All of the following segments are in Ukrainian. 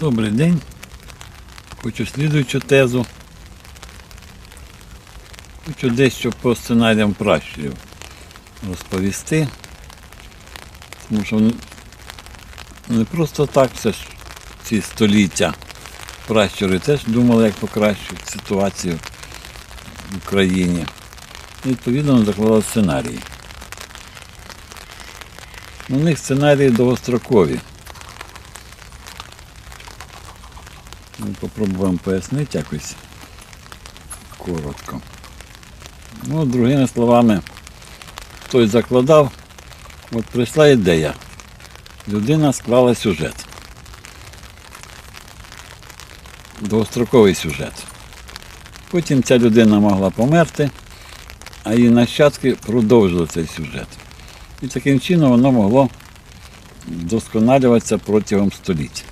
Добрий день. Хочу слідуючу тезу. Хочу дещо по сценаріям пращурів розповісти. Тому що не просто так все ж ці століття пращури теж думали, як покращити ситуацію в Україні. І, відповідно, закладали сценарії. У них сценарії довгострокові. Ми попробуємо пояснити якось коротко. Ну, другими словами, хтось закладав, от прийшла ідея. Людина склала сюжет. Довгостроковий сюжет. Потім ця людина могла померти, а її нащадки продовжили цей сюжет. І таким чином воно могло вдосконалюватися протягом століть.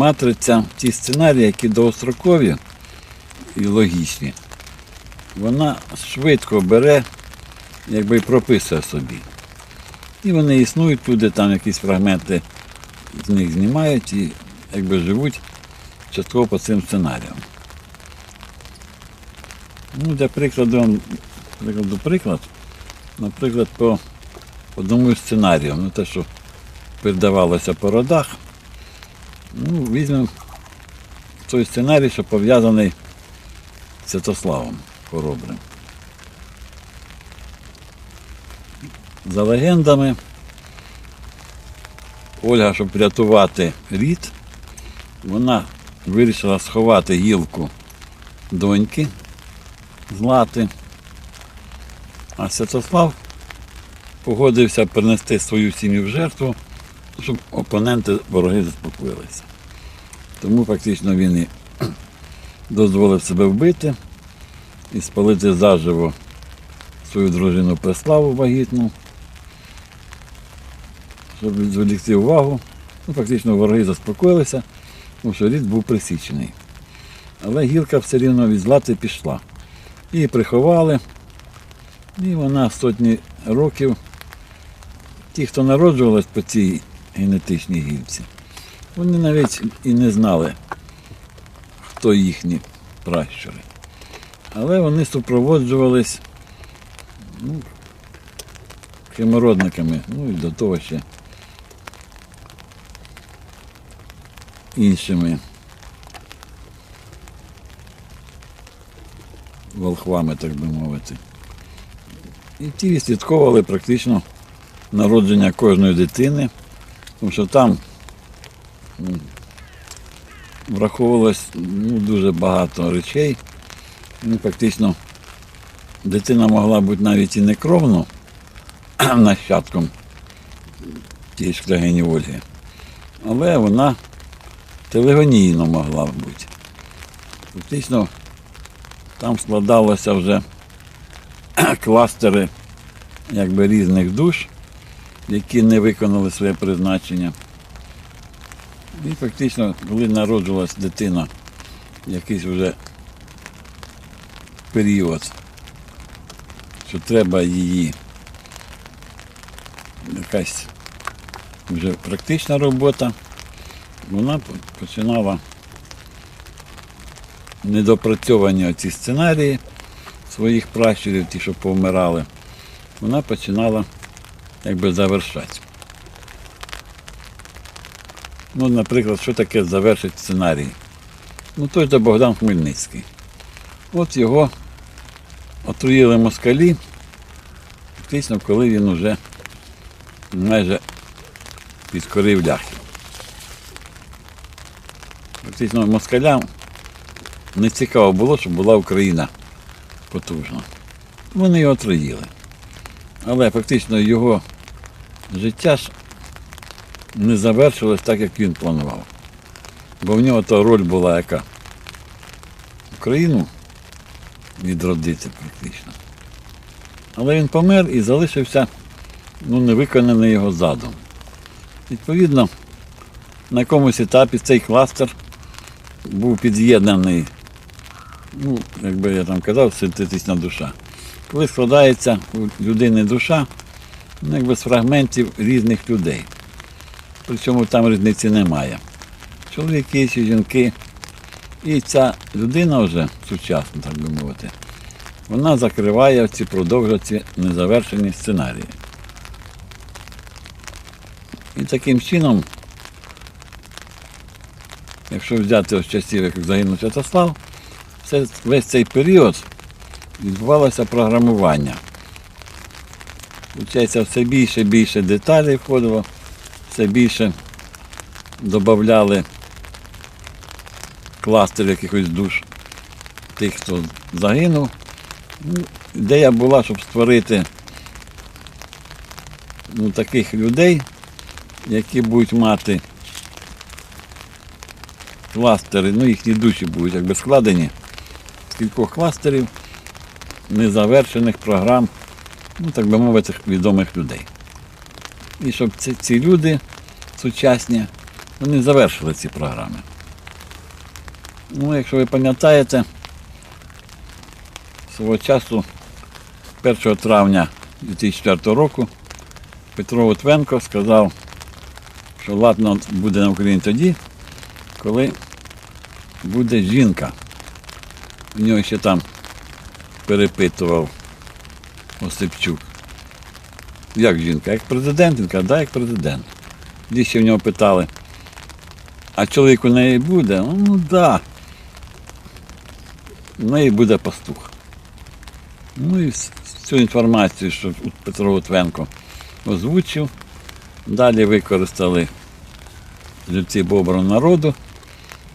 Матриця, ті сценарії, які довгострокові і логічні, вона швидко бере, якби і прописує собі. І вони існують, люди там якісь фрагменти з них знімають і якби живуть частково по цим сценаріям. Ну, для прикладу, прикладу приклад, наприклад, по одному сценарію, ну те, що передавалося по родах, ну, візьмемо той сценарій, що пов'язаний з Святославом Хоробрим. За легендами, Ольга, щоб врятувати рід, вона вирішила сховати гілку доньки злати. А Святослав погодився принести свою сім'ю в жертву, щоб опоненти вороги заспокоїлися. Тому фактично він і дозволив себе вбити і спалити заживо свою дружину Преславу вагітну, щоб відволікти увагу. Ну, фактично вороги заспокоїлися, тому що рід був присічений. Але гілка все рівно від злати пішла. Її приховали, і вона сотні років. Ті, хто народжувалась по цій генетичній гілці, вони навіть і не знали, хто їхні пращури. Але вони супроводжувались ну, химородниками, ну і до того ще іншими волхвами, так би мовити. І ті відслідковували практично народження кожної дитини, тому що там враховувалось ну, дуже багато речей. Ну, фактично дитина могла бути навіть і не кровно нащадком тієї ж Ольги, але вона телегонійно могла бути. Фактично там складалося вже кластери якби, різних душ, які не виконали своє призначення. І фактично, коли народжувалась дитина, якийсь вже період, що треба її якась вже практична робота, вона починала недопрацьовані ці сценарії своїх пращурів, ті, що повмирали, вона починала якби завершати. Ну, наприклад, що таке завершить сценарій? Ну, той же Богдан Хмельницький. От його отруїли москалі, фактично, коли він уже майже підкорив ляхів. Фактично, москалям не цікаво було, щоб була Україна потужна. Вони його отруїли. Але фактично його життя ж не завершилось так, як він планував. Бо в нього та роль була яка? Україну відродити практично. Але він помер і залишився ну, невиконаний його задум. Відповідно, на якомусь етапі цей кластер був під'єднаний, ну, як би я там казав, синтетична душа. Коли складається у людини душа, ну, якби з фрагментів різних людей. Причому там різниці немає. Чоловіки чи жінки. І ця людина вже сучасна, так би мовити, вона закриває ці продовжує ці незавершені сценарії. І таким чином, якщо взяти ось часів, як загинув Святослав, це, весь цей період відбувалося програмування. Получається, все більше і більше деталей входило, все більше додавали кластер якихось душ тих, хто загинув. Ну, Ідея була, щоб створити ну, таких людей, які будуть мати кластери, ну їхні душі будуть якби складені з кількох кластерів незавершених програм, ну так би мовити, відомих людей. І щоб ці, ці люди сучасні, вони завершили ці програми. Ну, якщо ви пам'ятаєте, свого часу, 1 травня 2004 року, Петро Утвенко сказав, що ладно буде на Україні тоді, коли буде жінка. У нього ще там перепитував Осипчук. Як жінка? Як президент? Він каже, да, як президент. Тоді ще в нього питали, а чоловік у неї буде? Ну так. Да. У неї буде пастух. Ну і цю інформацію, що Петро Утвенко озвучив, далі використали жильці Бобру народу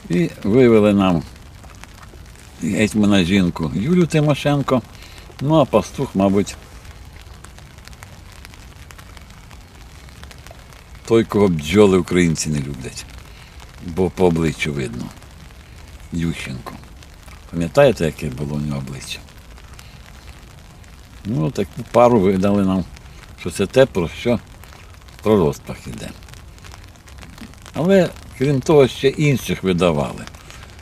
і вивели нам гетьмана жінку Юлю Тимошенко, ну а пастух, мабуть, той, кого бджоли українці не люблять, бо по обличчю видно. Ющенко. Пам'ятаєте, яке було у нього обличчя? Ну, таку пару видали нам, що це те, про що про розпах іде. Але, крім того, ще інших видавали.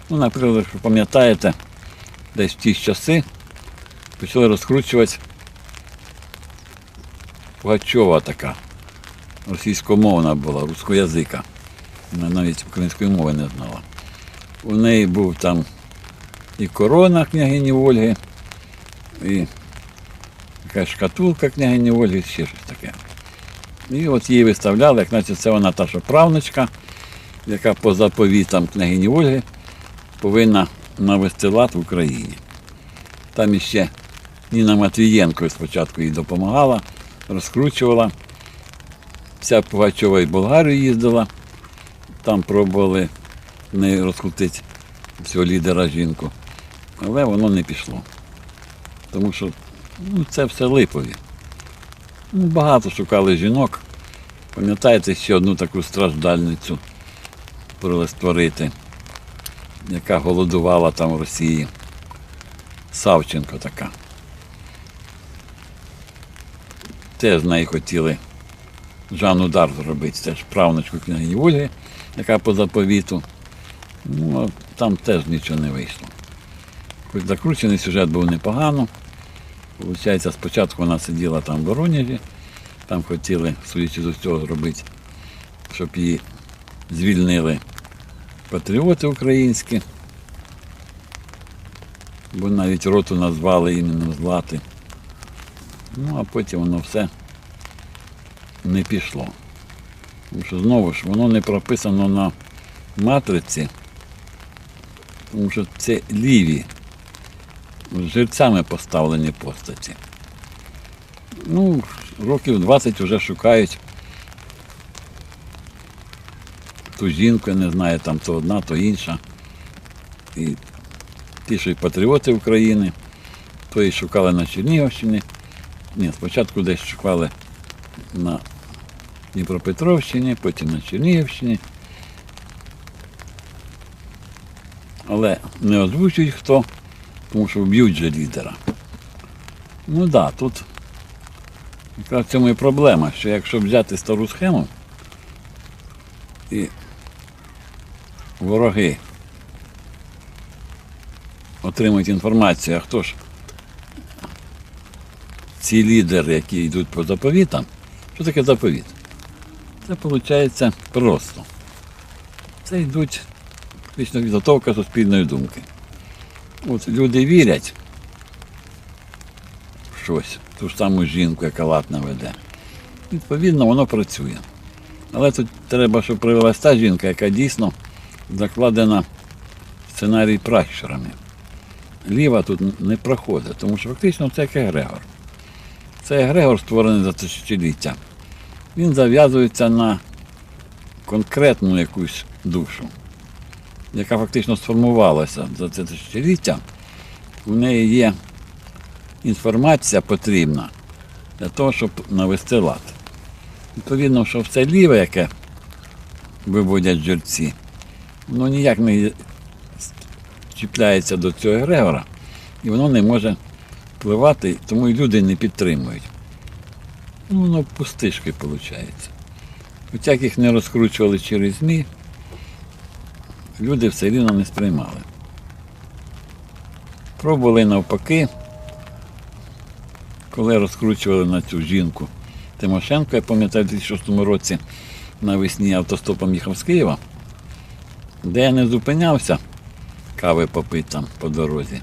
Ну, наприклад, якщо пам'ятаєте, десь в ті часи почали розкручувати Пугачова така. Російськомовна була, рускоязика. Вона навіть української мови не знала. У неї був там і корона княгині Ольги, і якась шкатулка княгині Ольги, ще щось таке. І от її виставляли, як наче це вона та що правнучка, яка по заповітам княгині Ольги повинна навести лад в Україні. Там іще Ніна Матвієнко спочатку їй допомагала, розкручувала. Вся Пугачова і Болгарію їздила, там пробували не розкрутити цього лідера жінку. Але воно не пішло. Тому що ну, це все липові. Ну, багато шукали жінок. Пам'ятаєте ще одну таку страждальницю створити, яка голодувала там в Росії. Савченко така. Теж з неї хотіли Жанну Дар зробити, теж правнучку княгині Ольги, яка по заповіту. Ну, там теж нічого не вийшло. Хоч закручений сюжет був непогано. Получається, спочатку вона сиділа там в Воронежі, там хотіли, судячи з усього, зробити, щоб її звільнили патріоти українські, бо навіть роту назвали іменем Злати. Ну, а потім воно все не пішло. Тому що знову ж воно не прописано на матриці, тому що це ліві, жерцями поставлені постаті. Ну, років 20 вже шукають ту жінку, я не знаю, там то одна, то інша. І ті, що й патріоти України, то і шукали на Чернігівщині. Ні, спочатку десь шукали на Дніпропетровщині, потім на Чернігівщині. Але не озвучують хто, тому що вб'ють же лідера. Ну так, да, тут якраз в цьому і проблема, що якщо взяти стару схему і вороги отримують інформацію, а хто ж ці лідери, які йдуть по заповітам, що таке заповіт? Це виходить просто. Це йдуть фактично підготовка суспільної думки. От люди вірять в щось, ту ж саму жінку, яка латна веде. Відповідно, воно працює. Але тут треба, щоб привелась та жінка, яка дійсно закладена сценарій пращурами. Ліва тут не проходить, тому що фактично це як егрегор. Це егрегор створений за тисячоліття. Він зав'язується на конкретну якусь душу, яка фактично сформувалася за це тисячоліття. У неї є інформація потрібна для того, щоб навести лад. Відповідно, що все ліве, яке виводять джерці, воно ніяк не чіпляється до цього егрегора, і воно не може впливати, тому і люди не підтримують. Ну, воно пустишки виходить. Хоча як їх не розкручували через ЗМІ, люди все рівно не сприймали. Пробували навпаки, коли розкручували на цю жінку Тимошенко, я пам'ятаю, в 2006 році навесні автостопом їхав з Києва, де я не зупинявся, кави попити там по дорозі.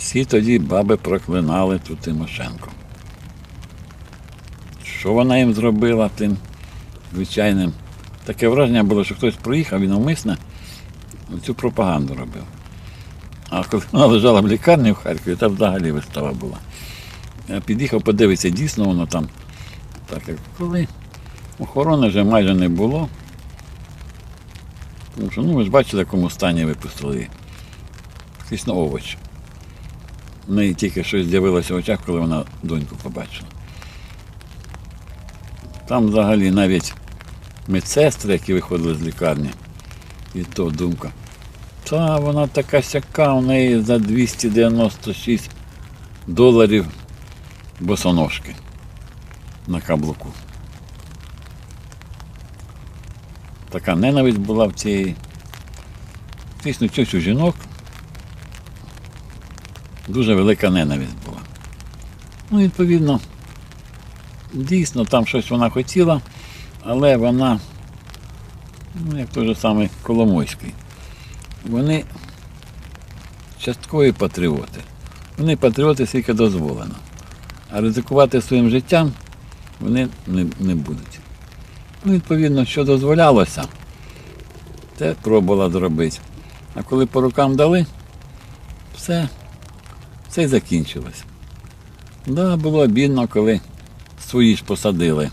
Всі тоді баби проклинали ту Тимошенко. Що вона їм зробила тим звичайним? Таке враження було, що хтось проїхав і навмисне цю пропаганду робив. А коли вона лежала в лікарні в Харкові, там взагалі вистава була. Я під'їхав, подивитися, дійсно воно там. Так як коли охорони вже майже не було. Тому що, ну, ви ж бачили, в якому стані випустили її. Фактично овоч. В неї тільки щось з'явилося в очах, коли вона доньку побачила. Там взагалі навіть медсестри, які виходили з лікарні, і то думка. Та вона така сяка, у неї за 296 доларів босоножки на каблуку. Така ненависть була в цієї. Щось у жінок дуже велика ненависть була. Ну, відповідно, дійсно, там щось вона хотіла, але вона, ну, як той же самий Коломойський, вони часткові патріоти. Вони патріоти скільки дозволено. А ризикувати своїм життям вони не, не будуть. Ну, відповідно, що дозволялося, те пробувала зробити. А коли по рукам дали, все, все й закінчилось. Да, було обідно, коли свої ж посадили.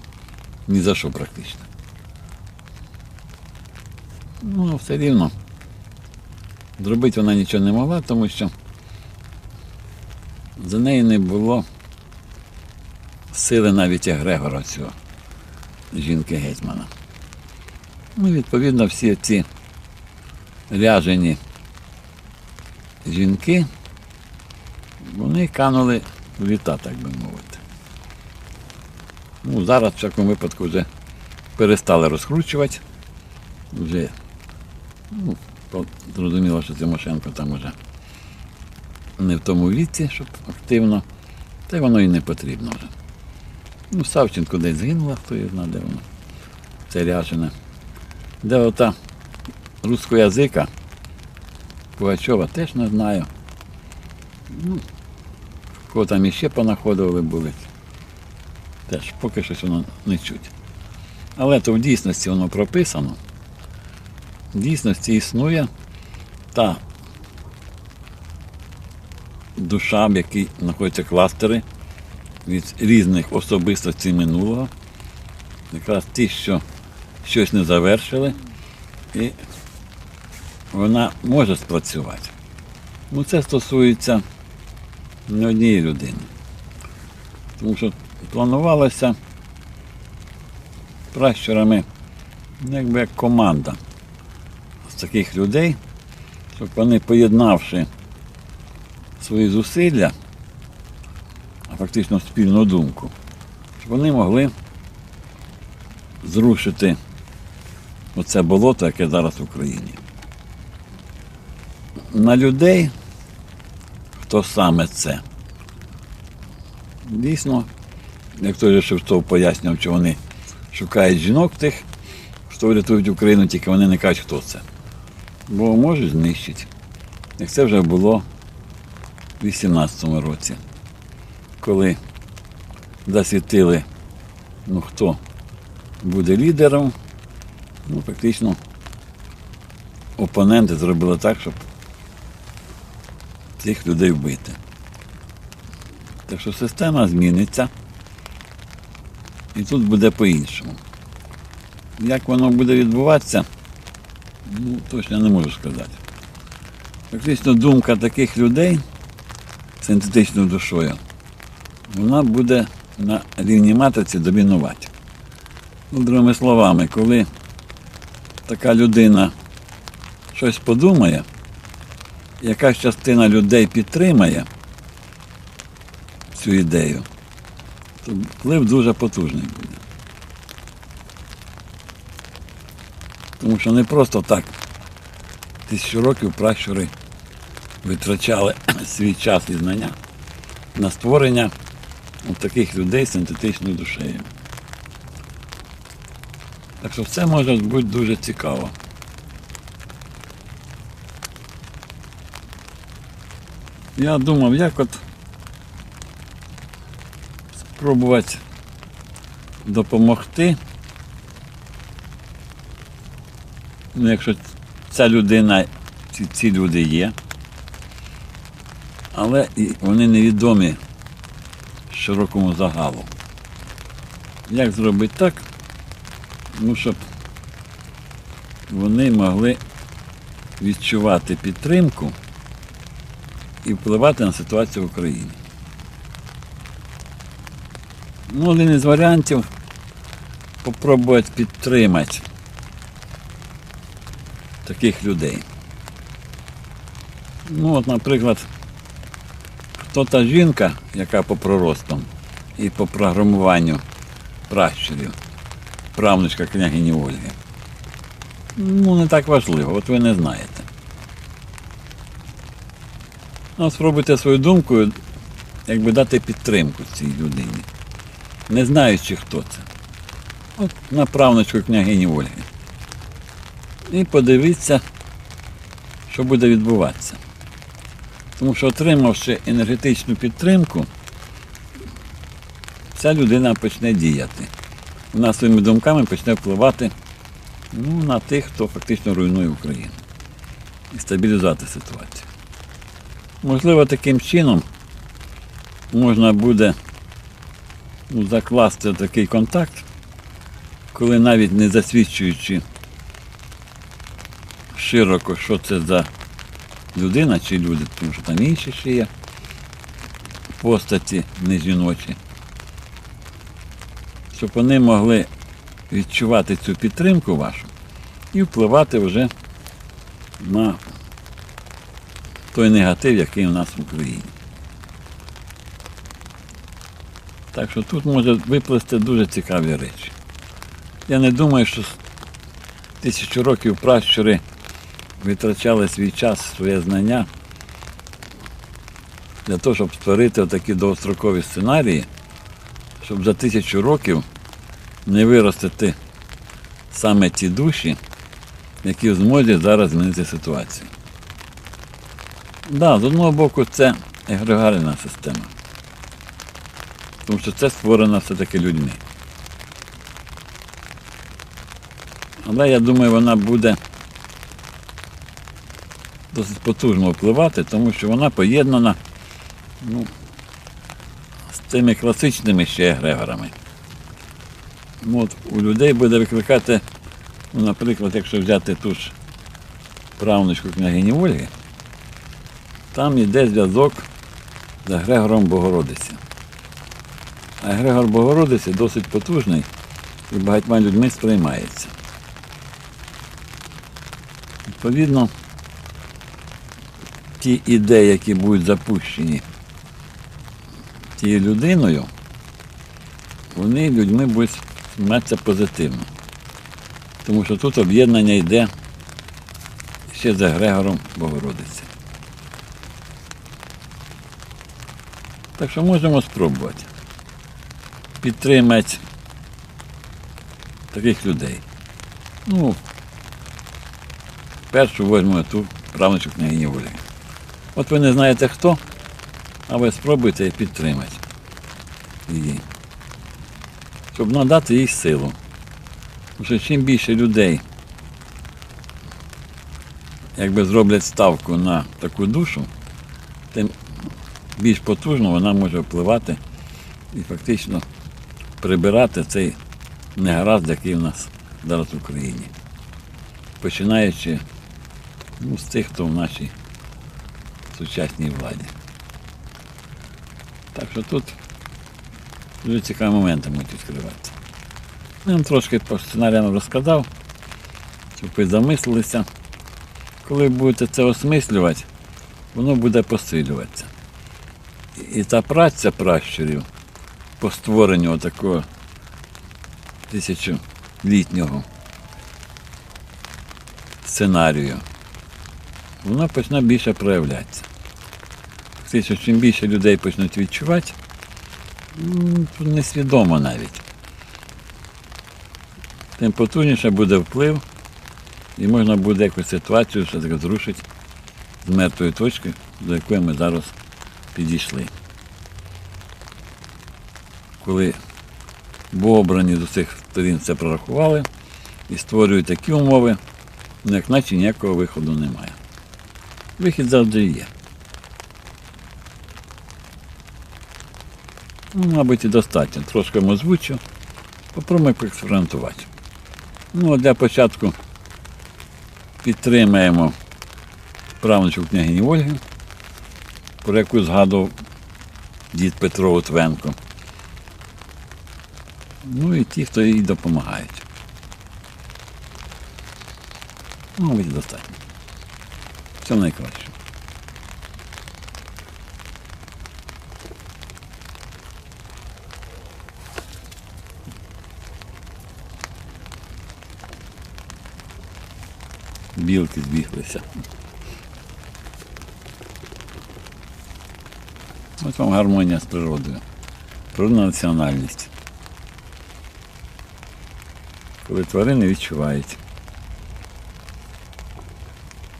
Ні за що практично. Ну, все рівно. Зробити вона нічого не могла, тому що за неї не було сили навіть Егрегора цього жінки гетьмана. Ну, відповідно, всі ці ряжені жінки, вони канули в літа, так би мовити. Ну, зараз, в всякому випадку, вже перестали розкручувати. Вже ну, зрозуміло, що Тимошенко там вже не в тому віці, щоб активно, та й воно і не потрібно вже. Ну, Савченко десь згинула, хто її знає, де воно. Це ряжене. Де ота рускоязика, Пугачова теж не знаю. Ну, кого там іще понаходили були. Теж поки щось воно не чуть. Але то в дійсності воно прописано. В дійсності існує та душа, в якій знаходяться кластери від різних особистостей минулого. Якраз ті, що щось не завершили, і вона може спрацювати. Ну, це стосується не однієї людини. Тому що планувалося пращурами ну, якби як команда з таких людей, щоб вони, поєднавши свої зусилля, а фактично спільну думку, щоб вони могли зрушити оце болото, яке зараз в Україні. На людей, хто саме це, дійсно, як той же Шевцов пояснював, що вони шукають жінок тих, що врятують Україну, тільки вони не кажуть, хто це. Бо можуть знищити. Як це вже було в 18-му році, коли засвітили, ну хто буде лідером, ну фактично опоненти зробили так, щоб цих людей вбити. Так що система зміниться. І тут буде по-іншому. Як воно буде відбуватися, ну, точно не можу сказати. Фактично думка таких людей синтетичною душою, вона буде на рівні матриці домінувати. Ну, другими словами, коли така людина щось подумає, якась частина людей підтримає цю ідею, то вплив дуже потужний буде. Тому що не просто так тисячу років пращури витрачали свій час і знання на створення от таких людей з синтетичною душею. Так що це може бути дуже цікаво. Я думав, як от спробувати допомогти. Ну, якщо ця людина, ці, ці люди є, але вони невідомі широкому загалу. Як зробити так, ну, щоб вони могли відчувати підтримку і впливати на ситуацію в Україні. Ну, один із варіантів попробувати підтримати таких людей. Ну, от, наприклад, хто та жінка, яка по проростам і по програмуванню пращурів, правнучка княгині Ольги. Ну, не так важливо, от ви не знаєте. Ну, спробуйте свою думку, якби дати підтримку цій людині, не знаючи, хто це. От на правнучку княгині Ольги. І подивіться, що буде відбуватися. Тому що отримавши енергетичну підтримку, ця людина почне діяти. Вона своїми думками почне впливати ну, на тих, хто фактично руйнує Україну. І стабілізувати ситуацію. Можливо, таким чином можна буде закласти такий контакт, коли навіть не засвідчуючи широко, що це за людина чи люди, тому що там інші ще є постаті не жіночі, щоб вони могли відчувати цю підтримку вашу і впливати вже на той негатив, який у нас в Україні. Так що тут може виплисти дуже цікаві речі. Я не думаю, що тисячу років пращури витрачали свій час, своє знання для того, щоб створити такі довгострокові сценарії, щоб за тисячу років не виростити саме ті душі, які в змозі зараз змінити ситуацію. Да, з одного боку, це егрегоральна система. Тому що це створено все-таки людьми. Але я думаю, вона буде досить потужно впливати, тому що вона поєднана ну, з тими класичними ще егрегорами. Ну, от у людей буде викликати, ну, наприклад, якщо взяти ту ж правнучку княгині Ольги, там йде зв'язок з Егрегором Богородиці. А Егрегор Богородиці досить потужний і багатьма людьми сприймається. Відповідно, ті ідеї, які будуть запущені тією людиною, вони людьми будуть сприйматися позитивно. Тому що тут об'єднання йде ще з Егрегором Богородиці. Так що можемо спробувати підтримати таких людей. Ну, першу возьмемо ту правничу княгині Ольги. От ви не знаєте хто, а ви спробуйте підтримати її. Щоб надати їй силу. Тому що чим більше людей якби зроблять ставку на таку душу, тим більш потужно вона може впливати і фактично прибирати цей негаразд, який в нас зараз в Україні. Починаючи ну, з тих, хто в нашій сучасній владі. Так що тут дуже цікаві моменти можуть відкриватися. Я вам трошки по сценаріям розказав, щоб ви замислилися. Коли будете це осмислювати, воно буде посилюватися. І та праця пращурів по створенню такого тисячолітнього сценарію, воно почне більше проявлятися. Фактично, чим більше людей почнуть відчувати, несвідомо навіть, тим потужніше буде вплив, і можна буде якусь ситуацію зрушити з мертвої точки, до якої ми зараз підійшли. Коли обрані з усіх сторін це прорахували і створюють такі умови, ну, як наче ніякого виходу немає. Вихід завжди є. Ну, мабуть, і достатньо. Трошки вам озвучу. Попробуємо поекспериментувати. Ну, для початку підтримаємо правничу княгині Ольги, про яку згадував дід Петро Утвенко. Ну і ті, хто їй допомагають. Мабуть, достатньо. Все найкраще. Білки збіглися. Ось вам гармонія з природою. Природна національність. Коли тварини відчувають.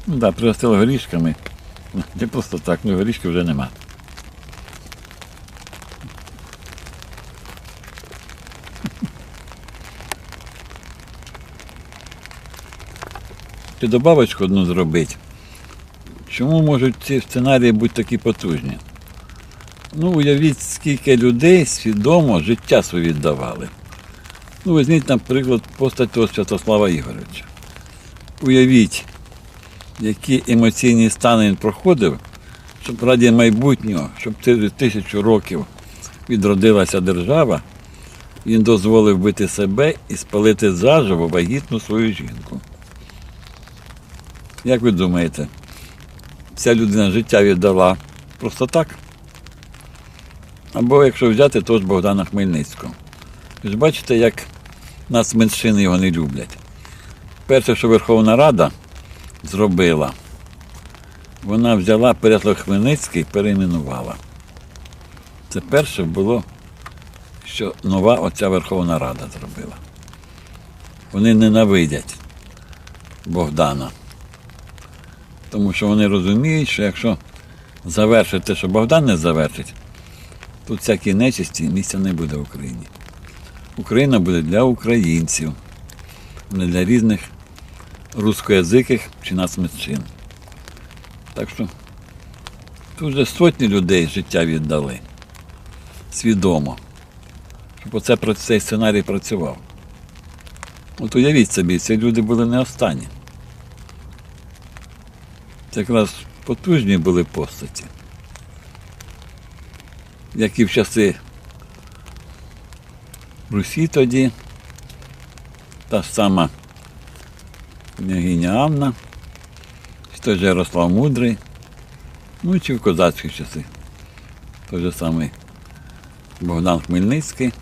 Ну так, пригостили горішками. Не просто так, ну горішки вже нема. Чи добавочку одну зробити? Чому можуть ці сценарії бути такі потужні? Ну, уявіть, скільки людей свідомо життя своє віддавали. Ну, візьміть, наприклад, постать того Святослава Ігоровича. Уявіть, які емоційні стани він проходив, щоб раді майбутнього, щоб через тисячу років відродилася держава, він дозволив бити себе і спалити заживо вагітну свою жінку. Як ви думаєте, ця людина життя віддала просто так? Або якщо взяти, то ж Богдана Хмельницького. Ви бачите, як нас меншини його не люблять. Перше, що Верховна Рада зробила, вона взяла переслав Хмельницький і перейменувала. Це перше було, що нова оця Верховна Рада зробила. Вони ненавидять Богдана. Тому що вони розуміють, що якщо завершити що Богдан не завершить, тут всякій нечисті місця не буде в Україні. Україна буде для українців, не для різних рускоязиких чи нацменшин. Так що тут вже сотні людей життя віддали свідомо, щоб оце, цей сценарій працював. От уявіть собі, ці люди були не останні. Це якраз потужні були постаті, як і в часи Русі тоді, та сама княгиня Анна, чи той же Ярослав Мудрий, ну чи в козацькі часи. Той же самий Богдан Хмельницький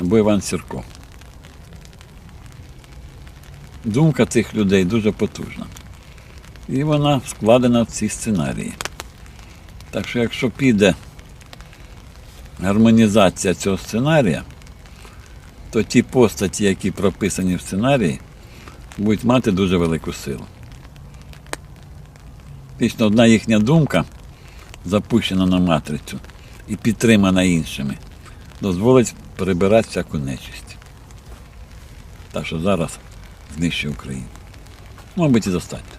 або Іван Сірко. Думка цих людей дуже потужна. І вона складена в ці сценарії. Так що, якщо піде гармонізація цього сценарія, то ті постаті, які прописані в сценарії, будуть мати дуже велику силу. Фактично одна їхня думка, запущена на матрицю і підтримана іншими, дозволить прибирати всяку нечисть. Так що зараз знищує Україну. Мабуть, і достатньо.